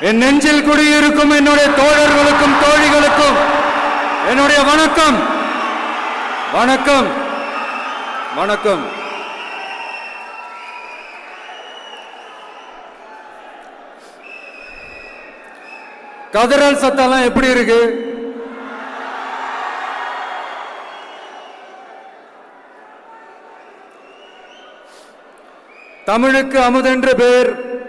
என் நெஞ்சில் குடியிருக்கும் என்னுடைய தோழர்களுக்கும் தோழிகளுக்கும் என்னுடைய வணக்கம். வணக்கம். வணக்கம். கதிரல் சத்தம்லாம் எப்படி இருக்கு? தமிழுக்கு அமுதென்று பேர்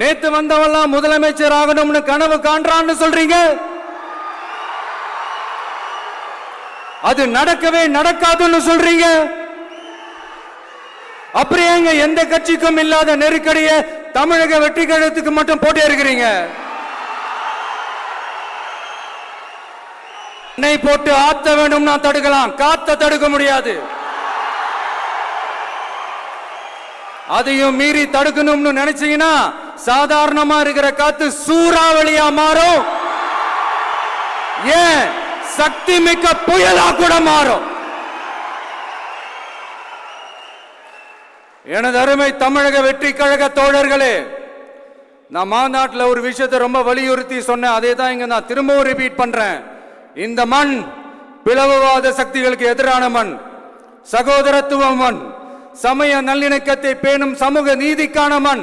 நேத்து வந்தவெல்லாம் முதலமைச்சர் ஆகணும்னு கனவு காண்றான்னு சொல்றீங்க? அது நடக்கவே நடக்காதுன்னு சொல்றீங்க? அப்புறம் எந்த கட்சிக்கும் இல்லாத நெருக்கடியை தமிழக வெற்றி கழகத்துக்கு மட்டும் போட்டே இருக்கிறீங்க என்னை போட்டு ஆத்த வேண்டும்னா தடுக்கலாம் காத்த தடுக்க முடியாது. அதையும் மீறி தடுக்கணும்னு நினைச்சீங்கன்னா சாதாரணமா இருக்கிற காத்து சூறாவளியா மாறும். ஏன்? சக்தி மிக்க புயலா கூட மாறும். எனது அருமை தமிழக வெற்றி கழக தோழர்களே நான் மாநாட்டில் ஒரு விஷயத்தை ரொம்ப வலியுறுத்தி சொன்னேன். அதே தான் இங்க நான் திரும்பவும் ரிப்பீட் பண்றேன். இந்த மண் பிளவுவாத சக்திகளுக்கு எதிரான மண் சகோதரத்துவ மண் சமய நல்லிணக்கத்தை பேணும் சமூக நீதிக்கான மண்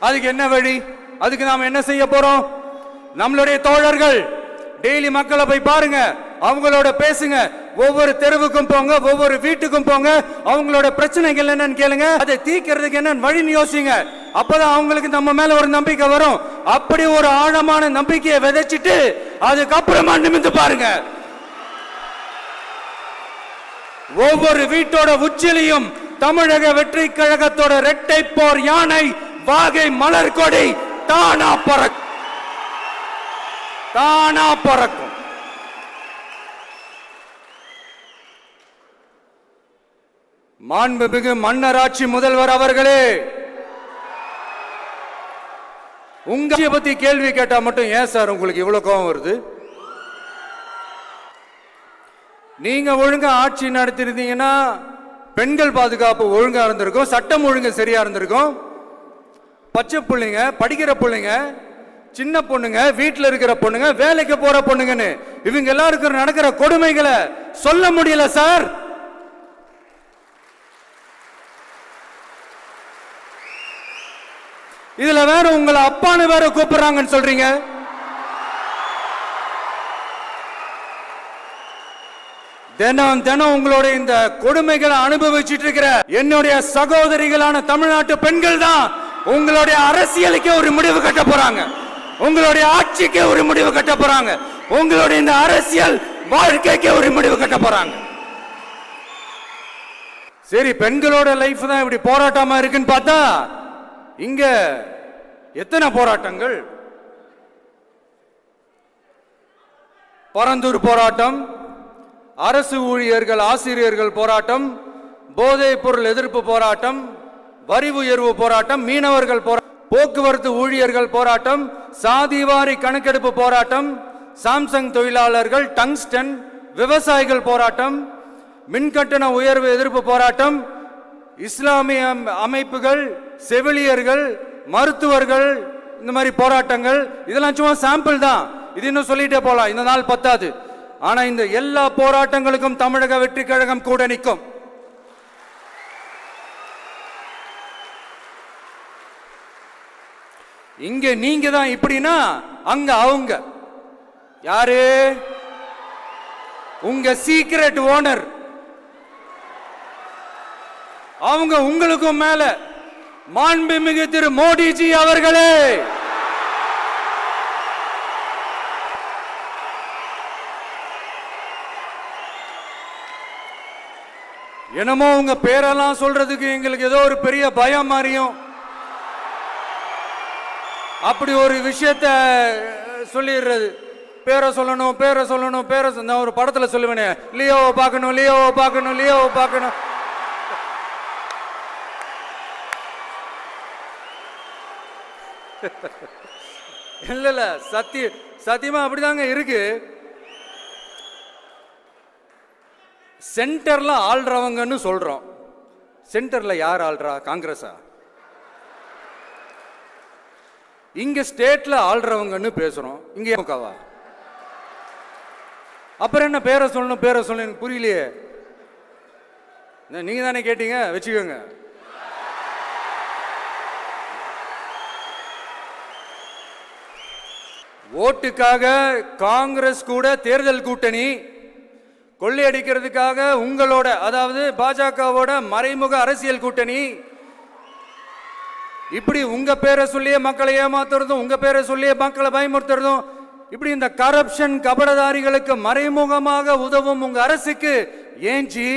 அதுக்கு என்ன வழி? அதுக்கு நாம் என்ன செய்ய போறோம்? நம்மளுடைய தோழர்கள் டெய்லி மக்களை போய் பாருங்க. அவங்களோட பேசுங்க. ஒவ்வொரு தெருவுக்கும் போங்க ஒவ்வொரு வீட்டுக்கும் போங்க. அவங்களோட பிரச்சனைகள் என்னன்னு கேளுங்க. அதை தீர்க்கிறதுக்கு என்னன்னு வழின்னு யோசிங்க. அப்பதான் அவங்களுக்கு நம்ம மேல ஒரு நம்பிக்கை வரும். அப்படி ஒரு ஆழமான நம்பிக்கையை விதைச்சிட்டு அதுக்கப்புறமா நிமிந்து பாருங்க. ஒவ்வொரு வீட்டோட உச்சிலையும் தமிழக வெற்றி கழகத்தோட ரெட்டை போர் யானை வாகை மலர் கொடி தானா பறக்கும். தானா பறக்கும். மாண்புமிகு மன்னராட்சி முதல்வர் அவர்களே உங்க பத்தி கேள்வி கேட்டா மட்டும் ஏன் சார் உங்களுக்கு இவ்வளவு கோபம் வருது? நீங்க ஒழுங்கா ஆட்சி நடத்திருந்தீங்கன்னா பெண்கள் பாதுகாப்பு ஒழுங்கா இருந்திருக்கும் சட்டம் ஒழுங்கு சரியா இருந்திருக்கும். பச்சை பிள்ளைங்க படிக்கிற பிள்ளைங்க சின்ன பொண்ணுங்க வீட்டில் இருக்கிற பொண்ணுங்க வேலைக்கு போற பொண்ணுங்கன்னு இவங்க எல்லாருக்கும் நடக்கிற கொடுமைகளை சொல்ல முடியல சார். இதுல வேற உங்களை அப்பான்னு வேற கூப்பிடுறாங்கன்னு சொல்றீங்க. தினம் தினம் உங்களுடைய இந்த கொடுமைகளை அனுபவிச்சுட்டு இருக்கிற என்னுடைய சகோதரிகளான தமிழ்நாட்டு பெண்கள் தான் உங்களுடைய அரசியலுக்கே ஒரு முடிவு கட்ட போறாங்க. உங்களுடைய ஆட்சிக்கே ஒரு முடிவு கட்ட போறாங்க. உங்களுடைய இந்த அரசியல் வாழ்க்கைக்கே ஒரு முடிவு கட்ட போறாங்க. சரி பெண்களோட லைஃப் தான் இப்படி போராட்டமா இருக்குன்னு பார்த்தா இங்க எத்தனை போராட்டங்கள்? பரந்தூர் போராட்டம் அரசு ஊழியர்கள் ஆசிரியர்கள் போராட்டம் போதைப் பொருள் எதிர்ப்பு போராட்டம் வரி உயர்வு போராட்டம் மீனவர்கள் போரா போக்குவரத்து ஊழியர்கள் போராட்டம் சாதிவாரி கணக்கெடுப்பு போராட்டம் சாம்சங் தொழிலாளர்கள் டங்ஸ்டன் விவசாயிகள் போராட்டம் மின்கட்டண உயர்வு எதிர்ப்பு போராட்டம் இஸ்லாமிய அம்- அமைப்புகள் செவிலியர்கள் மருத்துவர்கள் இந்த மாதிரி போராட்டங்கள் இதெல்லாம் சும்மா சாம்பிள் தான். இது இன்னும் சொல்லிட்டே போகலாம் இந்த நாள் பத்தாது. ஆனால் இந்த எல்லா போராட்டங்களுக்கும் தமிழக வெற்றி கழகம் கூட நிற்கும். இங்க நீங்க தான் இப்படின்னா அங்க அவங்க. யாரு? உங்க சீக்ரெட் ஓனர் அவங்க உங்களுக்கும் மேல. மாண்புமிகு திரு மோடிஜி அவர்களே. என்னமோ உங்க பேரெல்லாம் சொல்றதுக்கு எங்களுக்கு ஏதோ ஒரு பெரிய பயம் மாதிரியும் அப்படி ஒரு விஷயத்த சொல்லிடுறது. பேரை சொல்லணும் பேரை சொல்லணும் பேரை நான் ஒரு படத்தில் சொல்லுவேனே. லியோவை பார்க்கணும் லியோவை பார்க்கணும் லியோவை பார்க்கணும். இல்ல இல்ல சத்திய சத்தியமா அப்படிதாங்க இருக்கு. சென்டர்ல ஆள்றவங்கன்னு சொல்றோம். சென்டர்ல யார் ஆள்றா? காங்கிரஸா? இங்கே ஸ்டேட்டில் ஆள்றவங்கன்னு பேசுகிறோம் இங்கே திமுகவா அப்புறம் என்ன பேரை சொல்லணும் பேரை சொல்லணும் எனக்கு புரியலையே. நீங்கள் தானே கேட்டீங்க வச்சுக்கோங்க. ஓட்டுக்காக காங்கிரஸ் கூட தேர்தல் கூட்டணி கொள்ளையடிக்கிறதுக்காக உங்களோட அதாவது பாஜகவோட மறைமுக அரசியல் கூட்டணி இப்படி உங்க பேரை சொல்லியே மக்களை ஏமாத்துறதும் உங்க பேரை சொல்லியே மக்களை பயமுறுத்துறதும் இப்படி இந்த கரப்ஷன் கபடதாரிகளுக்கு மறைமுகமாக உதவும் உங்க அரசுக்கு ஏஞ்சி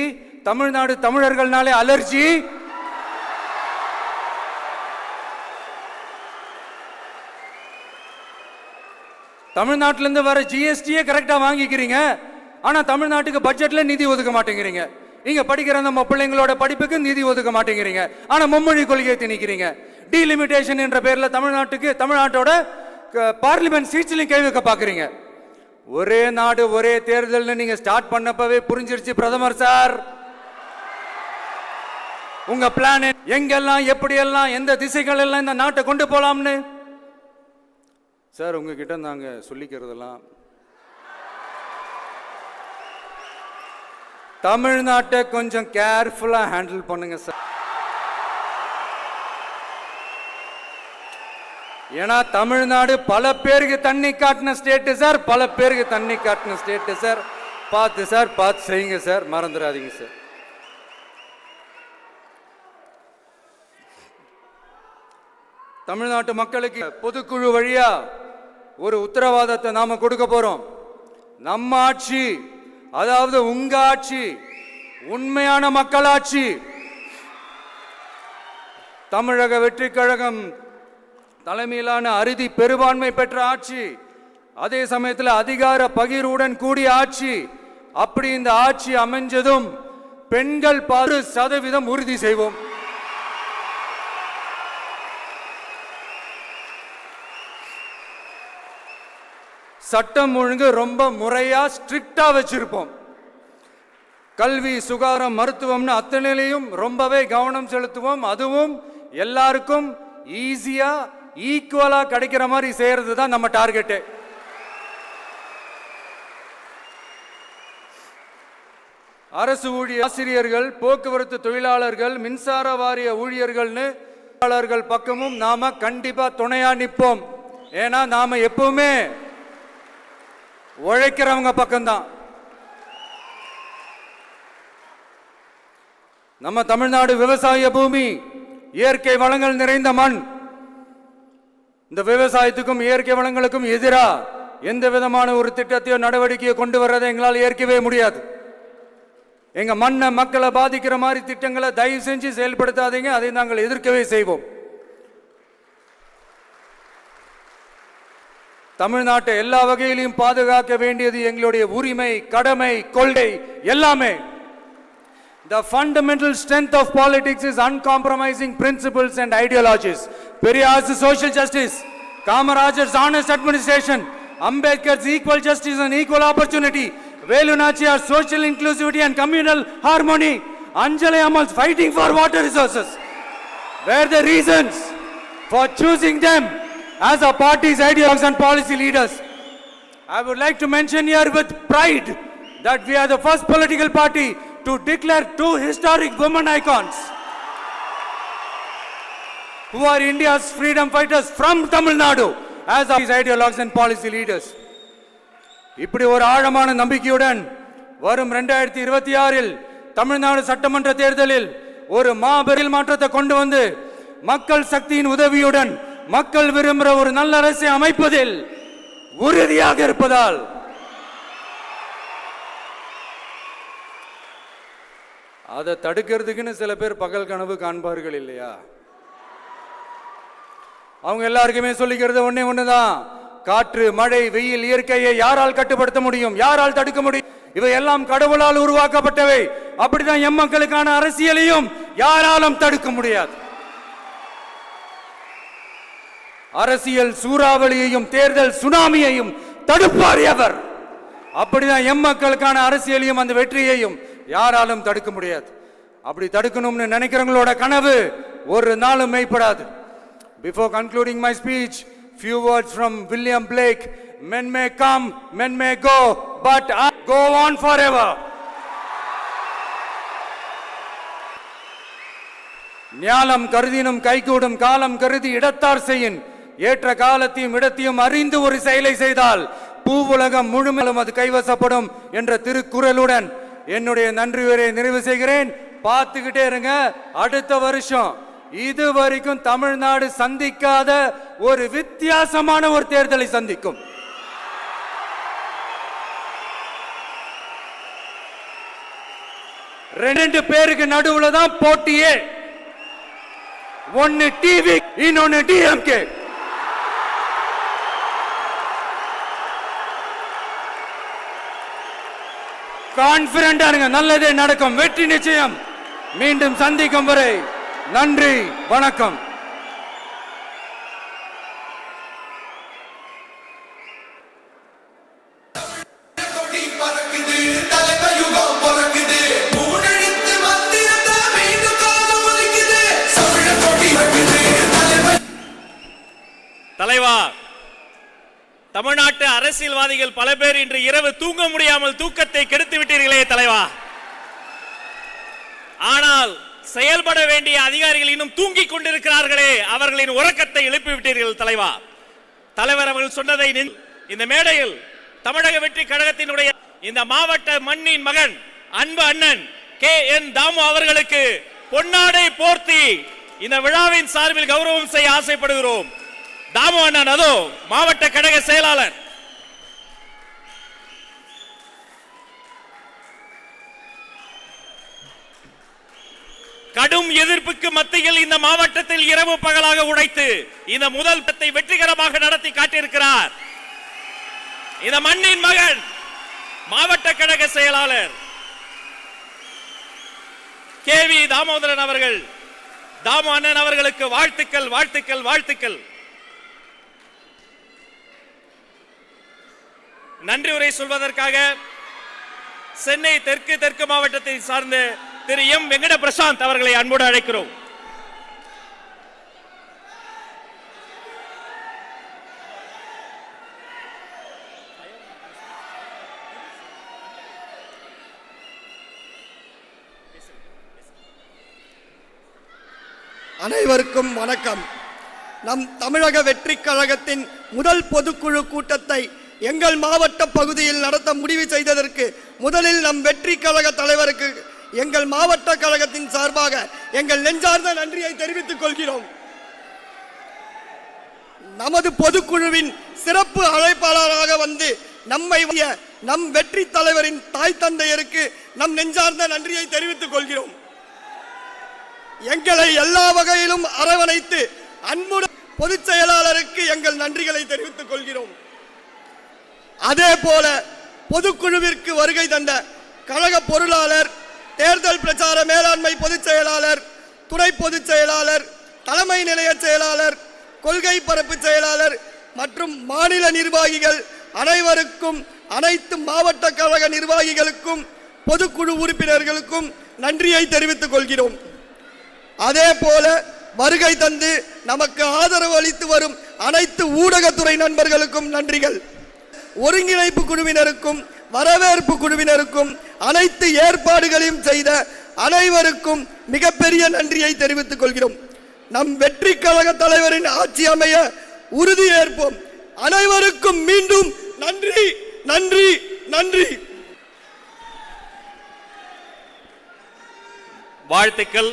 தமிழ்நாடு தமிழர்கள்னாலே அலர்ஜி? தமிழ்நாட்டுல இருந்து வர ஜிஎஸ்டியே கரெக்டா வாங்கிக்கிறீங்க. ஆனா தமிழ்நாட்டுக்கு பட்ஜெட்ல நிதி ஒதுக்க மாட்டேங்கிறீங்க. இங்க படிக்கிற நம்ம பிள்ளைங்களோட படிப்புக்கு நிதி ஒதுக்க மாட்டேங்கிறீங்க. ஆனா மும்மொழி கொள்கையை திணிக்கிறீங்க. டீலிமிட்டேஷன் என்ற பேரில் தமிழ்நாட்டுக்கு தமிழ்நாட்டோட பார்லிமெண்ட் சீட்ஸ்லையும் கேள்வி வைக்க பார்க்குறீங்க ஒரே நாடு ஒரே தேர்தல்னு நீங்கள் ஸ்டார்ட் பண்ணப்பவே புரிஞ்சிருச்சு பிரதமர் சார். உங்க பிளான் எங்கெல்லாம் எப்படியெல்லாம் எந்த திசைகள் எல்லாம் இந்த நாட்டை கொண்டு போலாம்னு? சார் உங்ககிட்ட நாங்க சொல்லிக்கிறதெல்லாம். தமிழ்நாட்டை கொஞ்சம் கேர்ஃபுல்லா ஹேண்டில் பண்ணுங்க சார். ஏன்னா தமிழ்நாடு பல பேருக்கு தண்ணி காட்டின ஸ்டேட்டு சார் பல பேருக்கு தண்ணி காட்டின ஸ்டேட்டு சார் பார்த்து சார் பார்த்து செய்யுங்க சார் மறந்துடாதீங்க சார் தமிழ்நாட்டு மக்களுக்கு பொதுக்குழு வழியா ஒரு உத்தரவாதத்தை நாம கொடுக்க போறோம். நம்ம ஆட்சி அதாவது உங்க ஆட்சி உண்மையான மக்களாட்சி. தமிழக வெற்றி கழகம் தலைமையிலான அறுதி பெரும்பான்மை பெற்ற ஆட்சி அதே சமயத்தில் அதிகார பகிர்வுடன் கூடிய ஆட்சி. அப்படி இந்த ஆட்சி அமைஞ்சதும் பெண்கள் பாரு சதவீதம் உறுதி செய்வோம். சட்டம் ஒழுங்கு ரொம்ப முறையா ஸ்ட்ரிக்டா வச்சிருப்போம். கல்வி சுகாரம் மருத்துவம்னு அத்தனையிலையும் ரொம்பவே கவனம் செலுத்துவோம். அதுவும் எல்லாருக்கும் ஈஸியா ஈக்குவலாக கிடைக்கிற மாதிரி செய்கிறது தான் நம்ம டார்கெட்டு அரசு ஊழியர் ஆசிரியர்கள் போக்குவரத்து தொழிலாளர்கள் மின்சார வாரிய ஊழியர்கள்னு தொழிலாளர்கள் பக்கமும் நாம கண்டிப்பா துணையா நிற்போம் ஏன்னா நாம எப்பவுமே உழைக்கிறவங்க பக்கம்தான். நம்ம தமிழ்நாடு விவசாய பூமி இயற்கை வளங்கள் நிறைந்த மண் இந்த விவசாயத்துக்கும் இயற்கை வளங்களுக்கும் எதிராக எந்த விதமான ஒரு திட்டத்தையோ நடவடிக்கையோ கொண்டு வர்றதை எங்களால் ஏற்கவே முடியாது. எங்கள் மண்ணை மக்களை பாதிக்கிற மாதிரி திட்டங்களை தயவு செஞ்சு செயல்படுத்தாதீங்க. அதை நாங்கள் எதிர்க்கவே செய்வோம். தமிழ்நாட்டை எல்லா வகையிலையும் பாதுகாக்க வேண்டியது எங்களுடைய உரிமை கடமை கொள்கை எல்லாமே. The fundamental strength of politics is uncompromising principles and ideologies. Periyar's social justice, Kamaraj's honest administration, Ambedkar's equal justice and equal opportunity, Velu Nachiyar's social inclusivity and communal harmony, Anjali Amal's fighting for water resources were the reasons for choosing them as our party's ideologues and policy leaders. I would like to mention here with pride that we are the first political party to declare two historic women icons who are India's freedom fighters from Tamil Nadu as our ideologues and policy leaders. இப்படி ஒரு ஆழமான நம்பிக்கையுடன் வரும் ரெண்டாயிரத்தி இருபத்தி ஆறில் தமிழ்நாடு சட்டமன்ற தேர்தலில் ஒரு மாபெரும் மாற்றத்தை கொண்டு வந்து மக்கள் சக்தியின் உதவியுடன் மக்கள் விரும்புகிற ஒரு நல்ல அரசை அமைப்பதில் உறுதியாக இருப்பதால் அதை தடுக்கிறதுக்குன்னு சில பேர் பகல் கனவு காண்பார்கள் இல்லையா அவங்க எல்லாருக்குமே சொல்லிக்கிறது ஒன்னே ஒண்ணுதான். காற்று மழை வெயில் இயற்கையை யாரால் கட்டுப்படுத்த முடியும்? யாரால் தடுக்க முடியும்? இவை எல்லாம் கடவுளால் உருவாக்கப்பட்டவை. அப்படிதான் எம் மக்களுக்கான அரசியலையும் யாராலும் தடுக்க முடியாது. அரசியல் சூறாவளியையும் தேர்தல் சுனாமியையும் தடுப்பார் எவர்? அப்படிதான் எம் மக்களுக்கான அரசியலையும் அந்த வெற்றியையும் யாராலும் தடுக்க முடியாது. அப்படி தடுக்கணும்னு நினைக்கிறவங்களோட கனவு ஒரு நாளும் மெய்ப்படாது. Before concluding my speech few words from William Blake. Men may come men may go but I go on forever. ஞானம் கருதினும் கைகூடும் காலம் கருதி இடத்தார் செய்யின். ஏற்ற காலத்தையும் இடத்தையும் அறிந்து ஒரு செயலை செய்தால் பூவுலகம் முழுமையிலும் அது கைவசப்படும் என்ற திருக்குறளுடன் என்னுடைய நன்றி உரையை நிறைவு செய்கிறேன். பார்த்துக்கிட்டே இருங்க. அடுத்த வருஷம். இது வரைக்கும் தமிழ்நாடு சந்திக்காத ஒரு வித்தியாசமான ஒரு தேர்தலை சந்திக்கும். ரெண்டு பேருக்கு நடுவுல தான் போட்டியே. ஒன்னு டிவி இன்னொன்னு டிஎம்கே கான்பிடண்டா இருங்க நல்லதே நடக்கும் வெற்றி நிச்சயம். மீண்டும் சந்திக்கும் வரை. நன்றி வணக்கம். தலைவா தமிழ்நாட்டு அரசியல்வாதிகள் பல பேர் இன்று இரவு தூங்க முடியாமல் தூக்கத்தை கெடுத்து விட்டீர்களே தலைவா. ஆனால் செயல்பட வேண்டிய அதிகாரிகள் இன்னும் தூங்கிக் கொண்டிருக்கிறார்களே. அவர்களின் உறக்கத்தை எழுப்பி விட்டீர்கள் தலைவா. தலைவர் அவர்கள் சொன்னதை நின்- இந்த மேடையில் தமிழக வெற்றி கழகத்தினுடைய இந்த மாவட்ட மண்ணின் மகன் அன்பு அண்ணன் கே. என். தாமு அவர்களுக்கு பொன்னாடை போர்த்தி இந்த விழாவின் சார்பில் கௌரவம் செய்ய ஆசைப்படுகிறோம். தாமு அண்ணன் அதோ மாவட்ட கழக செயலாளர். கடும் எதிர்ப்புக்கு மத்தியில் இந்த மாவட்டத்தில் இரவு பகலாக உழைத்து இந்த முதல் பத்தை வெற்றிகரமாக நடத்தி காட்டியிருக்கிறார். இந்த மண்ணின் மகன் மாவட்ட கழக செயலாளர் கே வி தாமோதரன் அவர்கள். தாமு அண்ணன் அவர்களுக்கு வாழ்த்துக்கள் வாழ்த்துக்கள் வாழ்த்துக்கள். நன்றி உரை சொல்வதற்காக சென்னை தெற்கு தெற்கு மாவட்டத்தை சார்ந்த திரு எம் வெங்கட பிரசாந்த் அவர்களை அன்போடு அழைக்கிறோம். அனைவருக்கும் வணக்கம். நம் தமிழக வெற்றி கழகத்தின் முதல் பொதுக்குழு கூட்டத்தை எங்கள் மாவட்ட பகுதியில் நடத்த முடிவு செய்ததற்கு முதலில் நம் வெற்றி கழக தலைவருக்கு எங்கள் மாவட்ட கழகத்தின் சார்பாக எங்கள் நெஞ்சார்ந்த நன்றியை தெரிவித்துக் கொள்கிறோம். நமது பொதுக்குழுவின் சிறப்பு அழைப்பாளராக வந்து நம்மை நம் வெற்றி தலைவரின் தாய் தந்தையருக்கு நம் நெஞ்சார்ந்த நன்றியை தெரிவித்துக் கொள்கிறோம். எங்களை எல்லா வகையிலும் அரவணைத்து அன்புடன் பொதுச் செயலாளருக்கு எங்கள் நன்றிகளை தெரிவித்துக் கொள்கிறோம். அதே போல பொதுக்குழுவிற்கு வருகை தந்த கழக பொருளாளர் தேர்தல் பிரச்சார மேலாண்மை பொதுச் செயலாளர் துணை பொதுச் செயலாளர் தலைமை நிலைய செயலாளர் கொள்கை பரப்பு செயலாளர் மற்றும் மாநில நிர்வாகிகள் அனைவருக்கும் அனைத்து மாவட்ட கழக நிர்வாகிகளுக்கும் பொதுக்குழு உறுப்பினர்களுக்கும் நன்றியை தெரிவித்துக் கொள்கிறோம். அதே போல வருகை தந்து நமக்கு ஆதரவு அளித்து வரும் அனைத்து ஊடகத்துறை நண்பர்களுக்கும் நன்றிகள். ஒருங்கிணைப்பு குழுவினருக்கும் வரவேற்பு குழுவினருக்கும் அனைத்து ஏற்பாடுகளையும் செய்த அனைவருக்கும் மிகப்பெரிய நன்றியை தெரிவித்துக் கொள்கிறோம். நம் வெற்றி கழக தலைவரின் ஆட்சி அமைய உறுதி ஏற்போம். அனைவருக்கும் மீண்டும் நன்றி நன்றி நன்றி. வாழ்த்துக்கள்.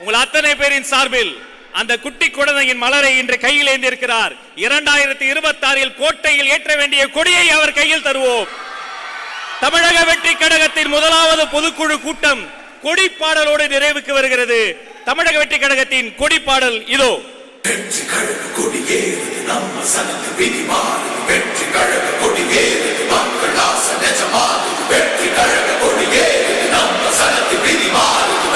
உங்கள் அத்தனை பேரின் சார்பில் அந்த குட்டி குழந்தையின் மலரை இன்று கையில் ஏந்திருக்கிறார். இரண்டாயிரத்தி இருபத்தி ஆறில் கோட்டையில் ஏற்ற வேண்டிய கொடியை அவர் கையில் தருவோம். தமிழக வெற்றி கழகத்தின் முதலாவது பொதுக்குழு கூட்டம் கொடி பாடலோடு நிறைவுக்கு வருகிறது. தமிழக வெற்றி கழகத்தின் கொடி பாடல் இதோ. வெற்றி கழக கொடியே நம்ம சனத்து விதி மாறுது. வெற்றி கழக கொடியே மக்கள் ஆசை நிஜமாறுது வெற்றி கழக கொடியே நம்ம சனத்து விதி மாறுது.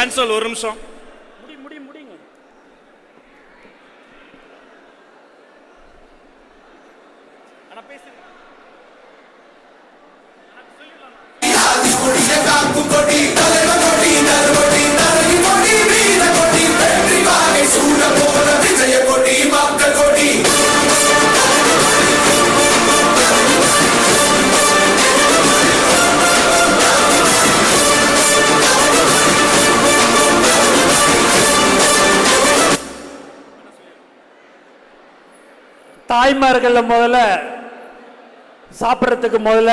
கன்சோல் ஒரு நிமிஷம். தாய்மார்கள் முதல்ல சாப்பிட்றதுக்கு முதல்ல